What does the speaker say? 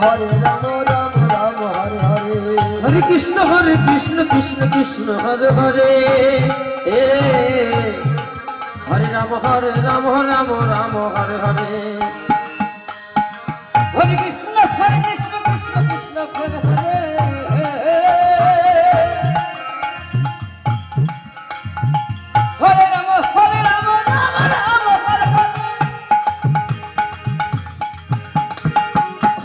হরে Ram Ram Ram, Hare Hare. হরে Krishna হরে Krishna Krishna Krishna, Hare Hare. এ, হরে Ram হরে Ram Ram Ram, Hare Hare.